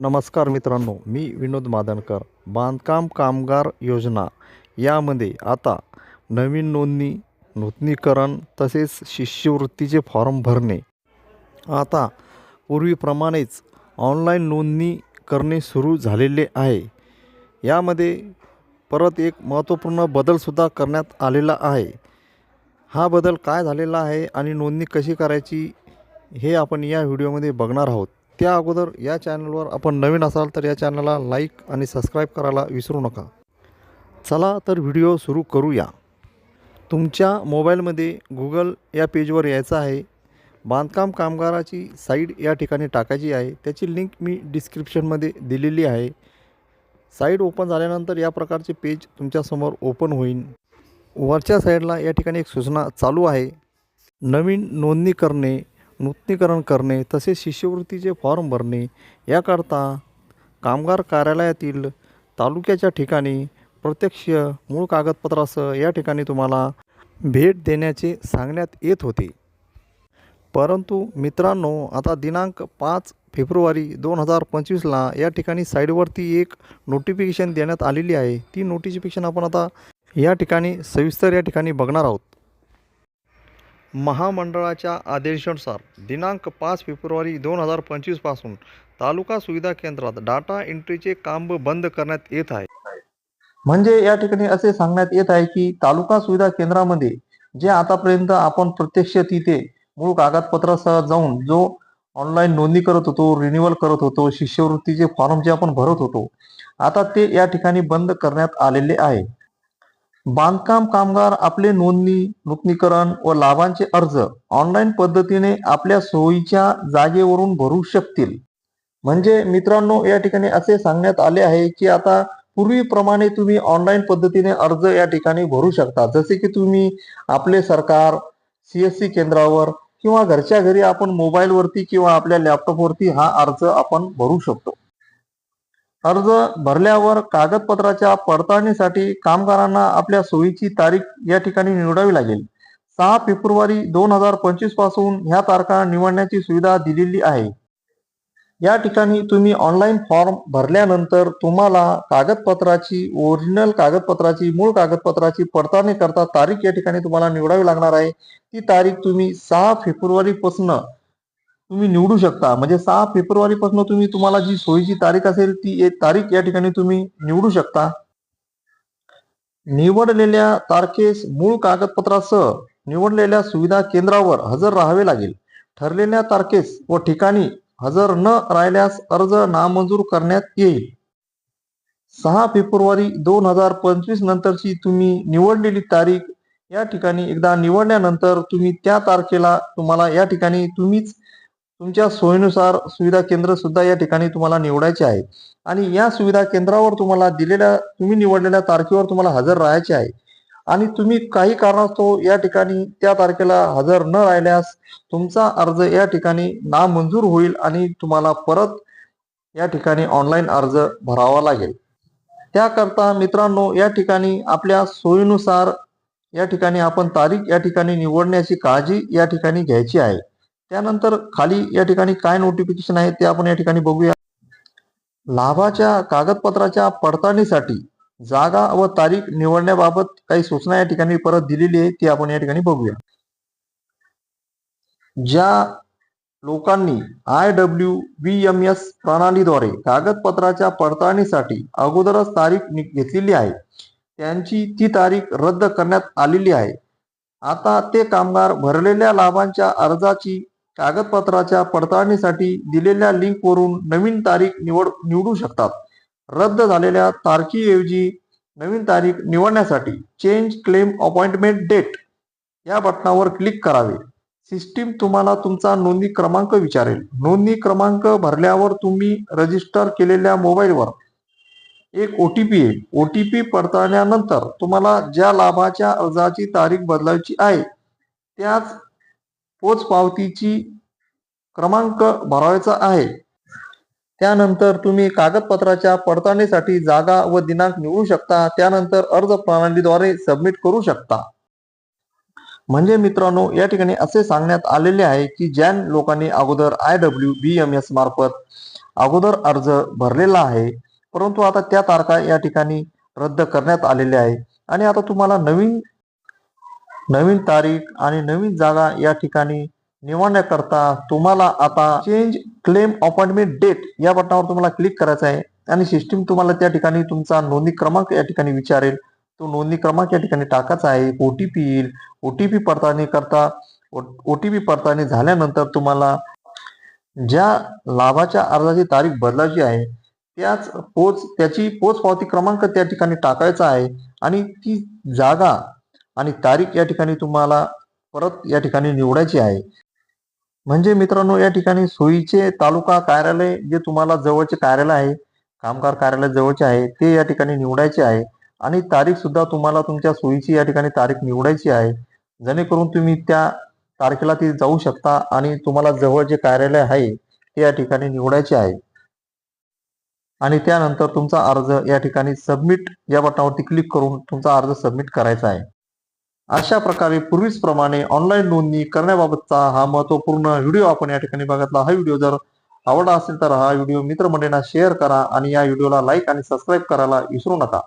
नमस्कार मित्रांनो मी विनोद मादनकर बांधकाम कामगार योजना यामध्ये आता नवीन नोंदणी नूतनीकरण तसेच शिष्यवृत्तीचे फॉर्म भरणे. आता पूर्वीप्रमाणेच ऑनलाईन नोंदणी करणे सुरू झालेले आहे. यामध्ये परत एक महत्त्वपूर्ण बदलसुद्धा करण्यात आलेला आहे. हा बदल काय झालेला आहे आणि नोंदणी कशी करायची हे आपण या व्हिडिओमध्ये बघणार आहोत. त्या अगोदर या चॅनलवर आपण नवीन असाल तर या चॅनलला लाईक आणि सबस्क्राईब करायला विसरू नका. चला तर व्हिडिओ सुरू करूया. तुमच्या मोबाईलमध्ये गुगल या पेजवर यायचं आहे. बांधकाम कामगाराची साईड या ठिकाणी टाकायची आहे. त्याची लिंक मी डिस्क्रिप्शनमध्ये दिलेली आहे. साईड ओपन झाल्यानंतर या प्रकारचे पेज तुमच्यासमोर ओपन होईल वरच्या साईडला या ठिकाणी एक सूचना चालू आहे. नवीन नोंदणी करणे नूतनीकरण करणे तसेच शिष्यवृत्तीचे फॉर्म भरणे याकरता कामगार कार्यालयातील तालुक्याच्या ठिकाणी प्रत्यक्ष मूळ कागदपत्रासह या ठिकाणी तुम्हाला भेट देण्याचे सांगण्यात येत होते. परंतु मित्रांनो आता दिनांक पाच फेब्रुवारी दोन हजार पंचवीसला या ठिकाणी साईडवरती एक नोटिफिकेशन देण्यात आलेली आहे. ती नोटिफिकेशन आपण आता या ठिकाणी सविस्तर या ठिकाणी बघणार आहोत. महामंडळाच्या आदेशानुसार दिनांक पाच फेब्रुवारी दोन हजार पंचवीसपासून तालुका सुविधा केंद्रात डाटा एंट्रीचे काम बंद करण्यात येत आहे. म्हणजे या ठिकाणी असे सांगण्यात येत आहे की तालुका सुविधा केंद्रामध्ये जे आतापर्यंत आपण प्रत्यक्ष तिथे मूळ कागदपत्रासह जाऊन जो ऑनलाईन नोंदणी करत होतो रिन्युअल करत होतो शिष्यवृत्तीचे फॉर्म जे आपण भरत होतो आता ते या ठिकाणी बंद करण्यात आलेले आहे. बांधकाम कामगार आपले नोंदणी नूतनीकरण व लाभांचे अर्ज ऑनलाईन पद्धतीने आपल्या सोयीच्या जागेवरून भरू शकतील. म्हणजे मित्रांनो या ठिकाणी असे सांगण्यात आले आहे की आता पूर्वीप्रमाणे तुम्ही ऑनलाईन पद्धतीने अर्ज या ठिकाणी भरू शकता. जसे की तुम्ही आपले सरकार सीएससी केंद्रावर किंवा घरच्या घरी आपण मोबाईलवरती किंवा आपल्या लॅपटॉपवरती हा अर्ज आपण भरू शकतो. अर्ज भरल्यावर कागदपत्राच्या पडताळणीसाठी कामगारांना आपल्या सोयीची तारीख या ठिकाणी निवडावी लागेल. सहा फेब्रुवारी दोन हजार पंचवीसपासून ह्या तारखा निवडण्याची सुविधा दिलेली आहे. या ठिकाणी तुम्ही ऑनलाईन फॉर्म भरल्यानंतर तुम्हाला कागदपत्राची ओरिजिनल कागदपत्राची मूळ कागदपत्राची पडताळणी करता तारीख या ठिकाणी तुम्हाला निवडावी लागणार आहे. ती तारीख तुम्ही सहा फेब्रुवारीपासून तुम्ही निवडू शकता. म्हणजे सहा फेब्रुवारी पासून तुम्ही तुम्हाला जी सोयीची तारीख असेल ती एक तारीख या ठिकाणी तुम्ही निवडू शकता. निवडलेल्या तारखेस मूळ कागदपत्रासह निवडलेल्या सुविधा केंद्रावर हजर राहावे लागेल. ठरलेल्या तारखेस व ठिकाणी हजर न राहिल्यास अर्ज नामंजूर करण्यात येईल. सहा फेब्रुवारी दोन हजार पंचवीस नंतरची तुम्ही निवडलेली तारीख या ठिकाणी एकदा निवडल्यानंतर तुम्ही त्या तारखेला तुम्हाला या ठिकाणी तुम्हीच तुमच्या सोयीनुसार सुविधा केंद्र सुद्धा या ठिकाणी तुम्हाला निवडायचे आहे आणि या सुविधा केंद्रावर तुम्हाला दिलेल्या तुम्ही निवडलेल्या तारखेवर तुम्हाला हजर राहायचे आहे. आणि तुम्ही काही कारणास्तव या ठिकाणी त्या तारखेला हजर न राहिल्यास तुमचा अर्ज या ठिकाणी नामंजूर होईल आणि तुम्हाला परत या ठिकाणी ऑनलाईन अर्ज भरावा लागेल. त्याकरता मित्रांनो या ठिकाणी आपल्या सोयीनुसार या ठिकाणी आपण तारीख या ठिकाणी निवडण्याची काळजी या ठिकाणी घ्यायची आहे. त्यानंतर खाली या ठिकाणी काय नोटिफिकेशन आहे ते आपण या ठिकाणी बघूया. लाभाच्या कागदपत्राच्या पडताळणीसाठी जागा व तारीख निवडण्याबाबत काही सूचना या ठिकाणी परत दिलेली आहे ती आपण या ठिकाणी बघूया. ज्या लोकांनी I W B M S प्रणालीद्वारे कागदपत्राच्या पडताळणीसाठी अगोदरच तारीख घेतलेली आहे त्यांची ती तारीख रद्द करण्यात आलेली आहे. आता ते कामगार भरलेल्या लाभांच्या अर्जाची कागदपत्राच्या पडताळणीसाठी दिलेल्या लिंकवरून नवीन तारीख निवड निवडू शकतात. रद्द झालेल्या तारखेऐवजी नवीन तारीख निवडण्यासाठी चेंज क्लेम अपॉइंटमेंट डेट या बटनावर क्लिक करावे. सिस्टीम तुम्हाला तुमचा नोंदणी क्रमांक विचारेल. नोंदणी क्रमांक भरल्यावर तुम्ही रजिस्टर केलेल्या मोबाईलवर एक ओ टी पी येईल ओ टी पी पडताळल्यानंतर तुम्हाला ज्या लाभाच्या अर्जाची तारीख बदलायची आहे त्याच पोचपावतीची क्रमांक भरावायचा आहे. त्यानंतर तुम्ही कागदपत्राच्या पडताळणीसाठी जागा व दिनांक निवडू शकता. त्यानंतर अर्ज प्रणालीद्वारे सबमिट करू शकता. म्हणजे मित्रांनो या ठिकाणी असे सांगण्यात आलेले आहे की ज्या लोकांनी अगोदर I W B M S मार्फत अगोदर अर्ज भरलेला आहे. परंतु आता त्या तारखा या ठिकाणी रद्द करण्यात आलेल्या आहे. आणि आता तुम्हाला नवीन नवीन तारीख आणि नवीन जागा या ठिकाणी निवडण्याकरता तुम्हाला आता चेंज क्लेम अपॉइंटमेंट डेट या बटनावर तुम्हाला क्लिक करायचं आहे. आणि सिस्टीम तुम्हाला त्या ठिकाणी तुमचा नोंदणी क्रमांक या ठिकाणी विचारेल. तो नोंदणी क्रमांक या ठिकाणी टाकायचा आहे. ओ टी पी येईल. ओ टी पी पडताळणी करता ओ टी पी पडताळणी झाल्यानंतर तुम्हाला ज्या लाभाच्या अर्जाची तारीख बदलायची आहे त्याच पोच त्याची पोच पावती क्रमांक त्या ठिकाणी टाकायचा आहे. आणि ती जागा आणि तारीख या ठिकाणी तुम्हाला परत या ठिकाणी निवडायची आहे. म्हणजे मित्रांनो या ठिकाणी सोयीचे तालुका कार्यालय जे तुम्हाला जवळचे कार्यालय आहे कामगार कार्यालय जवळचे आहे ते या ठिकाणी निवडायचे आहे. आणि तारीख सुद्धा तुम्हाला तुमच्या सोयीची या ठिकाणी तारीख निवडायची आहे. जेणेकरून तुम्ही त्या तारखेला ती जाऊ शकता आणि तुम्हाला जवळ जे कार्यालय आहे ते या ठिकाणी निवडायचे आहे. आणि त्यानंतर तुमचा अर्ज या ठिकाणी सबमिट या बटनावरती क्लिक करून तुमचा अर्ज सबमिट करायचा आहे. अशा प्रकारे पूर्वीच प्रमाणे ऑनलाईन नोंदणी करण्याबाबतचा हा महत्त्वपूर्ण व्हिडिओ आपण या ठिकाणी बघितला. हा व्हिडिओ जर आवडला असेल तर हा व्हिडिओ मित्रमंडळींना शेअर करा आणि या व्हिडिओला लाईक आणि सबस्क्राईब करायला विसरू नका.